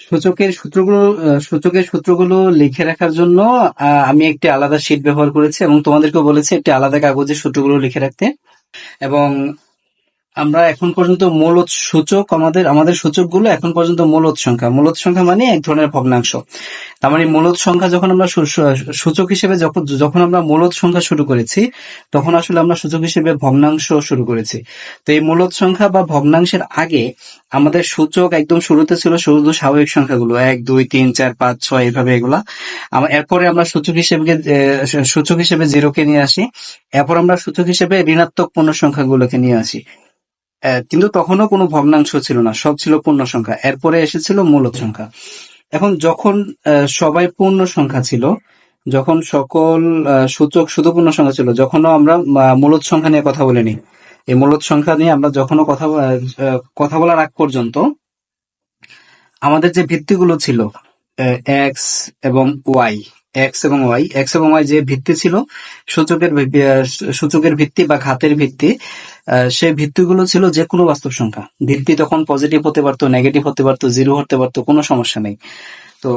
সূচকের সূত্রগুলো সূচকের সূত্রগুলো লিখে রাখার জন্য আমি একটি আলাদা শীট ব্যবহার করেছি এবং তোমাদেরকে বলেছি একটি আলাদা কাগজে সূত্রগুলো লিখে রাখতে। এবং আমরা এখন পর্যন্ত মূলত সূচক আমাদের আমাদের সূচকগুলো এখন পর্যন্ত মূলত সংখ্যা মূলত সংখ্যা মানে এক ধরনের ভগ্নাংশ। তার মানে মূলত সংখ্যা যখন আমরা সূচক হিসেবে যখন যখন আমরা মূলত সংখ্যা শুরু করেছি, তখন আসলে আমরা সূচক হিসেবে ভগ্নাংশ শুরু করেছি। তো এই মূলত সংখ্যা বা ভগ্নাংশের আগে আমাদের সূচক একদম শুরুতে ছিল শুধু স্বাভাবিক সংখ্যাগুলো। এক, দুই, তিন, চার, পাঁচ, ছয়, এভাবে এগুলা। এরপরে আমরা সূচক হিসেবে সূচক হিসেবে জিরোকে নিয়ে আসি। এরপর আমরা সূচক হিসেবে ঋণাত্মক পূর্ণ সংখ্যাগুলোকে নিয়ে আসি। কিন্তু তখনও কোনো ভগ্নাংশ ছিল না, সব ছিল পূর্ণ সংখ্যা। এরপরে এসেছিল মূলত সংখ্যা। এখন যখন সবাই পূর্ণ সংখ্যা ছিল, যখন সকল সূচক শুধু পূর্ণ সংখ্যা ছিল, যখনও আমরা মূলত সংখ্যা নিয়ে কথা বলিনি। এই মূলত সংখ্যা নিয়ে আমরা যখনও কথা কথা বলার আগ পর্যন্ত, আমাদের যে ভিত্তিগুলো ছিল এক্স এবং ওয়াই এক্স এবং ওয়াই এক্স এবং ওয়াই যে ভিত্তি ছিল, সূচকের সূচকের ভিত্তি বা ঘাতের ভিত্তি সেই ভিত্তিগুলো ছিল যে কোনো বাস্তব সংখ্যা। ভিত্তি তখন পজিটিভ হতে পারতো নেগেটিভ হতে পারতো জিরো হতে পারতো, কোনো সমস্যা নেই। তো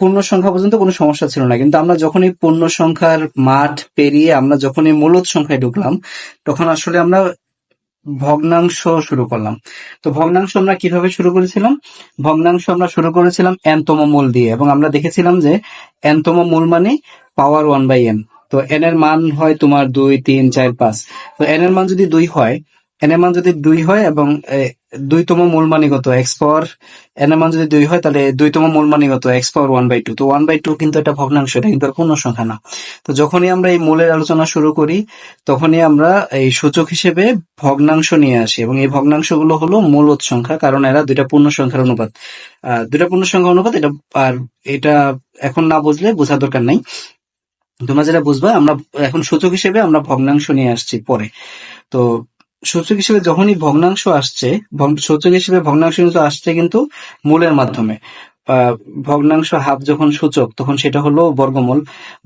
পূর্ণ সংখ্যা পর্যন্ত কোনো সমস্যা ছিল না। কিন্তু আমরা যখনই পূর্ণ সংখ্যার মাঠ পেরিয়ে আমরা যখনই মূলত সংখ্যায় ঢুকলাম, তখন আসলে আমরা ভগ্নাংশ শুরু করলাম। তো ভগ্নাংশ আমরা কীভাবে শুরু করেছিলাম? ভগ্নাংশ আমরা শুরু করেছিলাম এনতম মূল দিয়ে এবং আমরা দেখেছিলাম যে এনতম মূল মানে পাওয়ার ওয়ান বাই এন তো এন এর মান হয় তোমার দুই, তিন, চার, পাঁচ। তো এন এর মান যদি দুই হয় এন এর মান যদি দুই হয় এবং দুইতম মূল মানি কত এক্স পাওয়ার এন এর মান যদি দুই হয়, তাহলে দুইতম মূল মানি কত X power one by two তো ওয়ান বাই টু কিন্তু একটা ভগ্নাংশ, এটা কিন্তু পূর্ণ সংখ্যা না। তো যখনই আমরা এই মূলের আলোচনা শুরু করি, তখনই আমরা এই সূচক হিসেবে ভগ্নাংশ নিয়ে আসি, এবং এই ভগ্নাংশগুলো হলো মূলত সংখ্যা, কারণ এরা দুইটা পূর্ণ সংখ্যার অনুপাত। দুইটা পূর্ণ সংখ্যা অনুপাত, এটা আর এটা এখন না বুঝলে বোঝা দরকার নাই। তোমরা যেটা বুঝবা, আমরা এখন সূচক হিসেবে আমরা ভগ্নাংশ নিয়ে আসছি পরে। তো সূচক হিসেবে যখনই ভগ্নাংশ আসছে সূচক হিসেবে ভগ্নাংশ কিন্তু আসছে কিন্তু মূলের মাধ্যমে। ভগ্নাংশ হাফ যখন সূচক, তখন সেটা হলো বর্গমূল।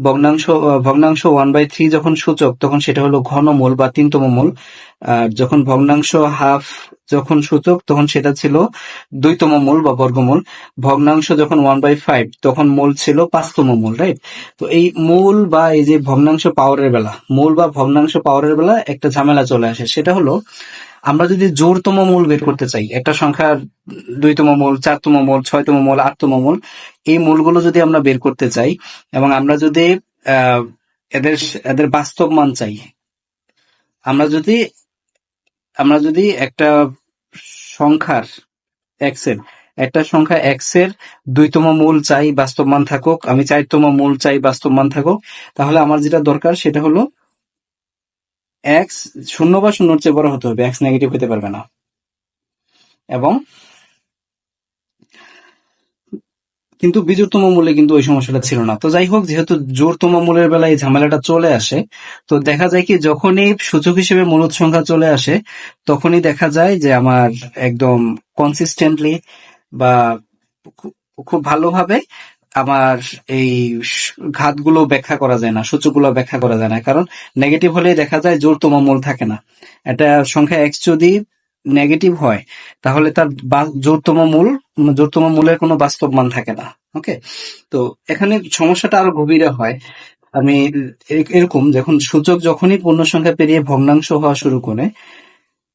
ভগ্নাংশ ভগ্নাংশ ওয়ান বাই থ্রি যখন সূচক, তখন সেটা হলো ঘনমূল বা তিনতম মূল। আর যখন ভগ্নাংশ হাফ যখন সূচক, তখন সেটা ছিল দুইতম মূল বা বর্গমূল। ভগ্নাংশ যখন ওয়ান বাই ফাইভ তখন মূল ছিল পাঁচতম মূল রাইট তো এই মূল বা এই যে ভগ্নাংশ পাওয়ারের বেলা, মূল বা ভগ্নাংশ পাওয়ারের বেলা একটা ঝামেলা চলে আসে। সেটা হলো আমরা যদি জোরতম মূল বের করতে চাই, একটা সংখ্যার দুইতম মূল, চারতম মূল, ছয়তম মূল, আটতম মূল, এই মূলগুলো যদি আমরা বের করতে চাই এবং আমরা যদি এদের এদের বাস্তব মান চাই, আমরা যদি আমরা যদি একটা সংখ্যার এক্সের, একটা সংখ্যা এক্সের দুইতম মূল চাই, বাস্তব মান থাকুক, আমি চারতম মূল চাই, বাস্তব মান থাকুক, তাহলে আমার যেটা দরকার সেটা হলো এক্স শূন্য বা শূন্যর চেয়ে বড় হতে হবে। এক্স নেগেটিভ হতে পারবে না। এবং কিন্তু বিজোড়তম মূলে কিন্তু ওই সমস্যাটা ছিল না। তো যাই হোক, যেহেতু জোরতম মূলের বেলায় এই ঝামেলাটা চলে আসে, তো দেখা যায় কি যখনই সূচক হিসেবে মূলত সংখ্যা চলে আসে, তখনই দেখা যায় যে আমার একদম কনসিস্টেন্টলি বা খুব ভালোভাবে আমার এই ঘাতগুলো ব্যাখ্যা করা যায় না, সূচকগুলো ব্যাখ্যা করা যায় না। কারণ নেগেটিভ হলে দেখা যায় জোরতম মূল থাকে না। এটা সংখ্যা এক্স যদি নেগেটিভ হয়, তাহলে তার জোরতম মূল জোরতম মূলের কোনো বাস্তব মান থাকে না। ওকে তো এখানে সমস্যাটা আরও গভীরে হয়। আমি এরকম যখন সূচক যখনই পূর্ণ সংখ্যা পেরিয়ে ভগ্নাংশ হওয়া শুরু করে,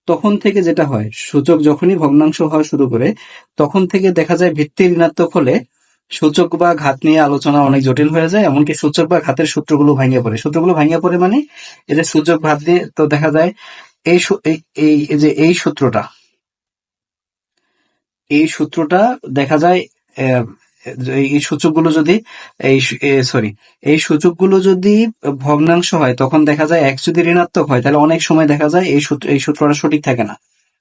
তখন থেকে যেটা হয়, সূচক যখনই ভগ্নাংশ হওয়া শুরু করে, তখন থেকে দেখা যায় ভিত্তি ঋণাত্মক হলে সূচক বা ঘাত নিয়ে আলোচনা অনেক জটিল হয়ে যায়, এমনকি সূচক বা ঘাতের সূত্রগুলো ভাঙিয়ে পড়ে। সূত্রগুলো ভাঙিয়ে পড়ে মানে এই যে সূচক, ঘাত দিয়ে তো দেখা যায় এই এই- যে এই সূত্রটা এই সূত্রটা দেখা যায় এই সূচকগুলো যদি এই সরি এই সূচকগুলো যদি ভগ্নাংশ হয়, তখন দেখা যায় এক যদি ঋণাত্মক হয়, তাহলে অনেক সময় দেখা যায় এই সূত্র এই সূত্রটা সঠিক থাকে না।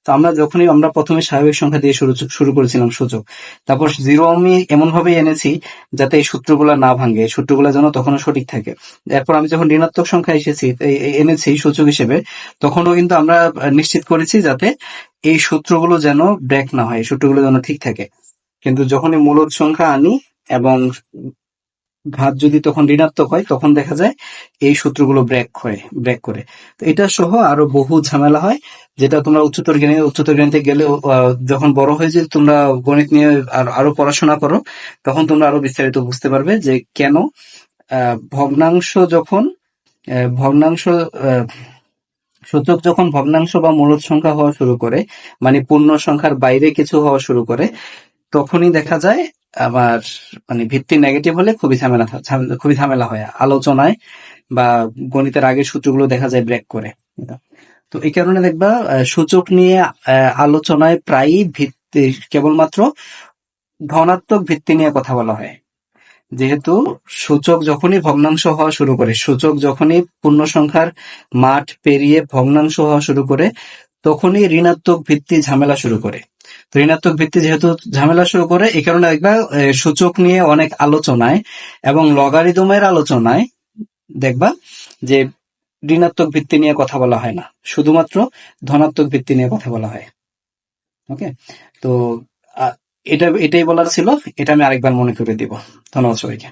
তো আমরা যখনই আমরা প্রথমে স্বাভাবিক সংখ্যা দিয়ে শুরু শুরু করেছিলাম সূচক, তারপর জিরো আমি এমন ভাবে এনেছি যাতে এই সূত্রগুলো না ভাঙে সূত্রগুলো যেন তখনও সঠিক থাকে। এরপর আমি যখন ঋণাত্মক সংখ্যা এসেছি এনেছি সূচক হিসেবে, তখনও কিন্তু আমরা নিশ্চিত করেছি যাতে এই সূত্রগুলো যেন ব্রেক না হয় সূত্রগুলো যেন ঠিক থাকে। কিন্তু যখনই মূলত সংখ্যা আনি এবং ঘাত যদি তখন ঋণাত্মক হয়, তখন দেখা যায় এই সূত্রগুলো ব্রেক হয় ব্রেক করে। তো এটা সহ আরও বহু ঝামেলা হয়, যেটা তোমরা উচ্চতর জ্ঞানে, উচ্চতর জ্ঞানীতে গেলে যখন বড় হয়ে যে তোমরা গণিত নিয়ে আর, আরও পড়াশোনা করো, তখন তোমরা আরও বিস্তারিত বুঝতে পারবে যে কেন ভগ্নাংশ যখন ভগ্নাংশ সূচক যখন ভগ্নাংশ বা মূলদ সংখ্যা হওয়া শুরু করে মানে পূর্ণ সংখ্যার বাইরে কিছু হওয়া শুরু করে তখনই দেখা যায় আবার মানে ভিত্তি নেগেটিভ হলে খুবই ঝামেলা খুবই ঝামেলা হয়। আলোচনায় বা গণিতের আগের সূত্রগুলো দেখা যায় ব্রেক করে তো এই কারণে দেখবা সূচক নিয়ে আলোচনায় প্রায়ই ভিত্তি, কেবলমাত্র ধনাত্মক ভিত্তি নিয়ে কথা বলা হয়। যেহেতু সূচক যখনই ভগ্নাংশ হওয়া শুরু করে, সূচক যখনই পূর্ণ সংখ্যার মাঠ পেরিয়ে ভগ্নাংশ হওয়া শুরু করে তখনই ঋণাত্মক ভিত্তি ঝামেলা শুরু করে। ঋণাত্মক ভিত্তি যেহেতু ঝামেলা শুরু করে, এই কারণে দেখবা সূচক নিয়ে অনেক আলোচনায় এবং লগারিদমের আলোচনায় দেখবা যে ঋণাত্মক ভিত্তি নিয়ে কথা বলা হয় না। শুধুমাত্র ধনাত্মক ভিত্তি নিয়ে কথা বলা হয়। ওকে? তো এটা, এটাই বলার ছিল। এটা আমি আরেকবার মনে করে দিব। ধন্যবাদ সবাইকে।